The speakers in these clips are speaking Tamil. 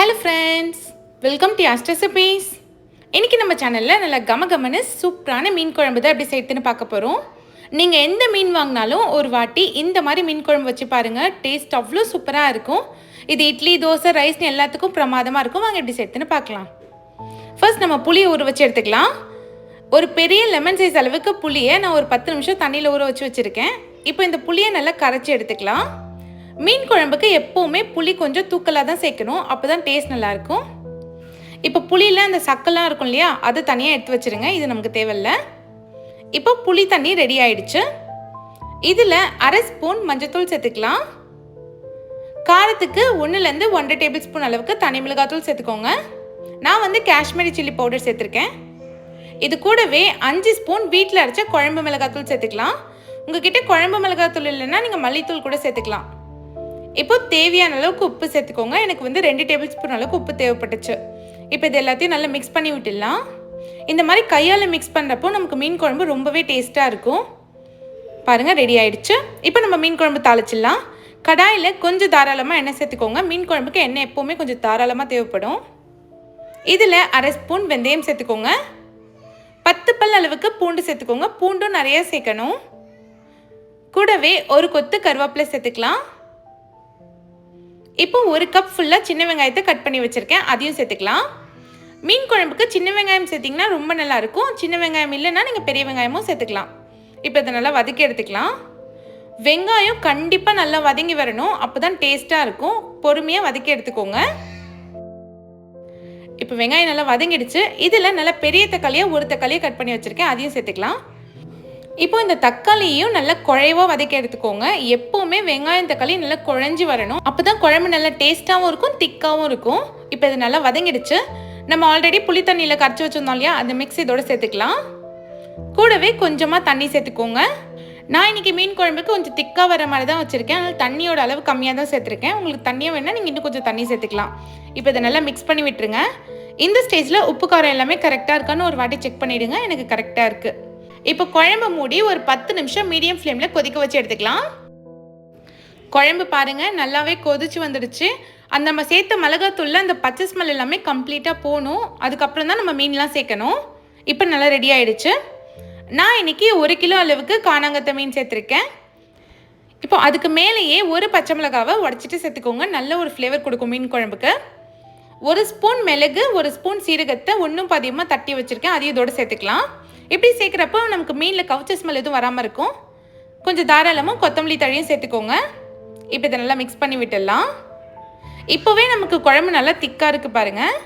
ஹலோ ஃப்ரெண்ட்ஸ் வெல்கம் டு ஆஸ்ட் ரெசிபீஸ் இன்றைக்கி நம்ம சேனலில் நல்லா கம கமன்னு சூப்பரான மீன் குழம்பு தான் எப்படி சேர்த்துன்னு பார்க்க போகிறோம் நீங்கள் எந்த மீன் வாங்கினாலும் ஒரு வாட்டி இந்த மாதிரி மீன் குழம்பு வச்சு பாருங்கள் டேஸ்ட் அவ்வளோ சூப்பராக இருக்கும். இது இட்லி தோசை ரைஸ்னு எல்லாத்துக்கும் பிரமாதமாக இருக்கும். வாங்க எப்படி சேர்த்துன்னு பார்க்கலாம். ஃபர்ஸ்ட் நம்ம புளியை ஊற வச்சு எடுத்துக்கலாம். ஒரு பெரிய லெமன் சைஸ் அளவுக்கு புளியை நான் ஒரு பத்து நிமிஷம் தண்ணியில் ஊற வச்சு வச்சுருக்கேன். இப்போ இந்த புளியை நல்லா கரைச்சி எடுத்துக்கலாம். மீன் குழம்புக்கு எப்போவுமே புளி கொஞ்சம் தூக்கலாக தான் சேர்க்கணும். அப்போ தான் டேஸ்ட் நல்லாயிருக்கும். இப்போ புளியில் அந்த சக்கெல்லாம் இருக்கும் இல்லையா அதை தனியாக எடுத்து வச்சுருங்க. இது நமக்கு தேவையில்ல. இப்போ புளி தண்ணி ரெடி ஆயிடுச்சு. இதில் அரை ஸ்பூன் மஞ்சத்தூள் சேர்த்துக்கலாம். காரத்துக்கு ஒன்றுலேருந்து ஒன்றரை டேபிள் ஸ்பூன் அளவுக்கு தனி மிளகாத்தூள் சேர்த்துக்கோங்க. நான் வந்து காஷ்மீரி சில்லி பவுடர் சேர்த்துருக்கேன். இது கூடவே அஞ்சு ஸ்பூன் வீட்டில் அரைச்ச குழம்பு மிளகாத்தூள் சேர்த்துக்கலாம். உங்ககிட்ட குழம்பு மிளகாத்தூள் இல்லைன்னா நீங்கள் மல்லித்தூள் கூட சேர்த்துக்கலாம். இப்போ தேவையான அளவுக்கு உப்பு சேர்த்துக்கோங்க. எனக்கு வந்து ரெண்டு டேபிள் ஸ்பூன் அளவுக்கு உப்பு தேவைப்பட்டுச்சு. இப்போ இது எல்லாத்தையும் நல்லா மிக்ஸ் பண்ணி விட்டுடலாம். இந்த மாதிரி கையால் மிக்ஸ் பண்ணுறப்போ நமக்கு மீன் குழம்பு ரொம்பவே டேஸ்ட்டாக இருக்கும். பாருங்கள் ரெடி ஆயிடுச்சு. இப்போ நம்ம மீன் குழம்பு தாளிச்சிடலாம். கடாயில் கொஞ்சம் தாராளமாக எண்ணெய் சேர்த்துக்கோங்க. மீன் குழம்புக்கு எண்ணெய் எப்போவுமே கொஞ்சம் தாராளமாக தேவைப்படும். இதில் அரை ஸ்பூன் வெந்தயம் சேர்த்துக்கோங்க. பத்து பல் அளவுக்கு பூண்டு சேர்த்துக்கோங்க. பூண்டும் நிறைய சேர்க்கணும். கூடவே ஒரு கொத்து கருவேப்பிலை சேர்த்துக்கலாம். இப்போ ஒரு கப் ஃபுல்லாக சின்ன வெங்காயத்தை கட் பண்ணி வச்சுருக்கேன். அதையும் சேர்த்துக்கலாம். மீன் குழம்புக்கு சின்ன வெங்காயம் சேர்த்திங்கன்னா ரொம்ப நல்லாயிருக்கும் சின்ன வெங்காயம் இல்லைன்னா நீங்கள் பெரிய வெங்காயமும் சேர்த்துக்கலாம். இப்போ இதை நல்லா வதக்கி எடுத்துக்கலாம். வெங்காயம் கண்டிப்பாக நல்லா வதங்கி வரணும். அப்போ தான் டேஸ்ட்டாக இருக்கும். பொறுமையாக வதக்கி எடுத்துக்கோங்க. இப்போ வெங்காயம் நல்லா வதங்கிடுச்சு. இதில் நல்லா பெரிய தக்காளியாக ஒரு தக்காளியை கட் பண்ணி வச்சுருக்கேன். அதையும் சேர்த்துக்கலாம். இப்போ இந்த தக்காளியையும் நல்லா குழைவாக வதக்கி எடுத்துக்கோங்க. எப்போவுமே வெங்காயம் தக்காளி நல்லா குழஞ்சி வரணும். அப்போ தான் குழம்பு நல்லா டேஸ்ட்டாகவும் இருக்கும் திக்காகவும் இருக்கும். இப்போ இது நல்லா வதங்கிடுச்சு. நம்ம ஆல்ரெடி புளி தண்ணியில் கரைச்சி வச்சுருந்தோம் இல்லையா? அந்த மிக்ஸ் இதோட சேர்த்துக்கலாம். கூடவே கொஞ்சமாக தண்ணி சேர்த்துக்கோங்க. நான் இன்றைக்கி மீன் குழம்புக்கு கொஞ்சம் திக்காக வர மாதிரி தான் வச்சுருக்கேன். அதனால் தண்ணியோட அளவு கம்மியாக தான் சேர்த்துருக்கேன். உங்களுக்கு தண்ணியாக வேணால் நீங்கள் இன்னும் கொஞ்சம் தண்ணி சேர்த்துக்கலாம். இப்போ இதை நல்லா மிக்ஸ் பண்ணி விட்டுருங்க. இந்த ஸ்டேஜில் உப்பு காரம் எல்லாமே கரெக்டாக இருக்கான்னு ஒரு வாட்டி செக் பண்ணிவிடுங்க எனக்கு கரெக்டாக இருக்குது இப்போ குழம்பு மூடி ஒரு பத்து நிமிஷம் மீடியம் ஃப்ளேமில் கொதிக்க வச்சு எடுத்துக்கலாம். குழம்பு பாருங்கள் நல்லாவே கொதிச்சு வந்துடுச்சு. அந்த நம்ம சேர்த்த மிளகாத்தூளில் அந்த பச்சை ஸ்மெல் எல்லாமே கம்ப்ளீட்டாக போகணும். அதுக்கப்புறம் தான் நம்ம மீன்லாம் சேர்க்கணும். இப்போ நல்லா ரெடி ஆயிடுச்சு. நான் இன்னைக்கு ஒரு கிலோ அளவுக்கு காணாங்கத்த மீன் சேர்த்துருக்கேன். இப்போ அதுக்கு மேலேயே ஒரு பச்சை மிளகாவை உடச்சிட்டு சேர்த்துக்கோங்க. நல்ல ஒரு ஃப்ளேவர் கொடுக்கும் மீன் குழம்புக்கு. ஒரு ஸ்பூன் மிளகு ஒரு ஸ்பூன் சீரகத்தை ஒன்றும் பாதியமாக தட்டி வச்சுருக்கேன். அதையும் இதோட சேர்த்துக்கலாம். இப்படி சேர்க்குறப்போ நமக்கு மீனில் கவுச்ச ஸ்மெல் எதுவும் வராமல் இருக்கும். கொஞ்சம் தாராளமாக கொத்தமல்லி தழையும் சேர்த்துக்கோங்க. இப்போ இதை நல்லா மிக்ஸ் பண்ணி விட்டுடலாம். இப்போவே நமக்கு குழம்பு நல்லா திக்காக இருக்குது பாருங்கள்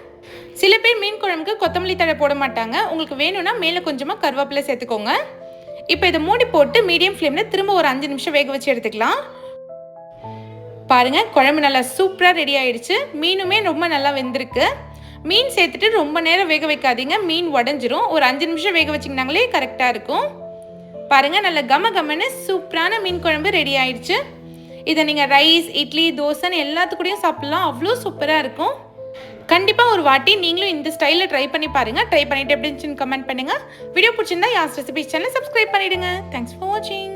சில பேர் மீன் குழம்புக்கு கொத்தமல்லி தழை போட மாட்டாங்க. உங்களுக்கு வேணும்னா மேலே கொஞ்சமாக கருவேப்பிலை சேர்த்துக்கோங்க. இப்போ இதை மூடி போட்டு மீடியம் ஃப்ளேமில் திரும்ப ஒரு அஞ்சு நிமிஷம் வேக வச்சு எடுத்துக்கலாம். பாருங்கள் குழம்பு நல்லா சூப்பராக ரெடி ஆயிடுச்சு. மீனுமே ரொம்ப நல்லா வெந்திருக்கு. மீன் சேர்த்துட்டு ரொம்ப நேரம் வேக வைக்காதீங்க. மீன் உடஞ்சிரும். ஒரு அஞ்சு நிமிஷம் வேக வச்சிங்கனாங்களே கரெக்டாக இருக்கும். பாருங்கள் நல்ல கம கமன்னு சூப்பரான மீன் குழம்பு ரெடி ஆயிடுச்சு. இதை நீங்கள் ரைஸ் இட்லி தோசைன்னு எல்லாத்துக்கூடயும் சாப்பிட்லாம். அவ்வளோ சூப்பராக இருக்கும். கண்டிப்பாக ஒரு வாட்டி நீங்களும் இந்த ஸ்டைலில் ட்ரை பண்ணி பாருங்கள் ட்ரை பண்ணிவிட்டு எப்படி இருந்துச்சுன்னு கமெண்ட் பண்ணுங்கள் வீடியோ பிடிச்சிருந்தா யாஸ் ரெசிபி சேனல் சப்ஸ்கிரைப் பண்ணிவிடுங்க தேங்க்ஸ் ஃபார் வாட்சிங்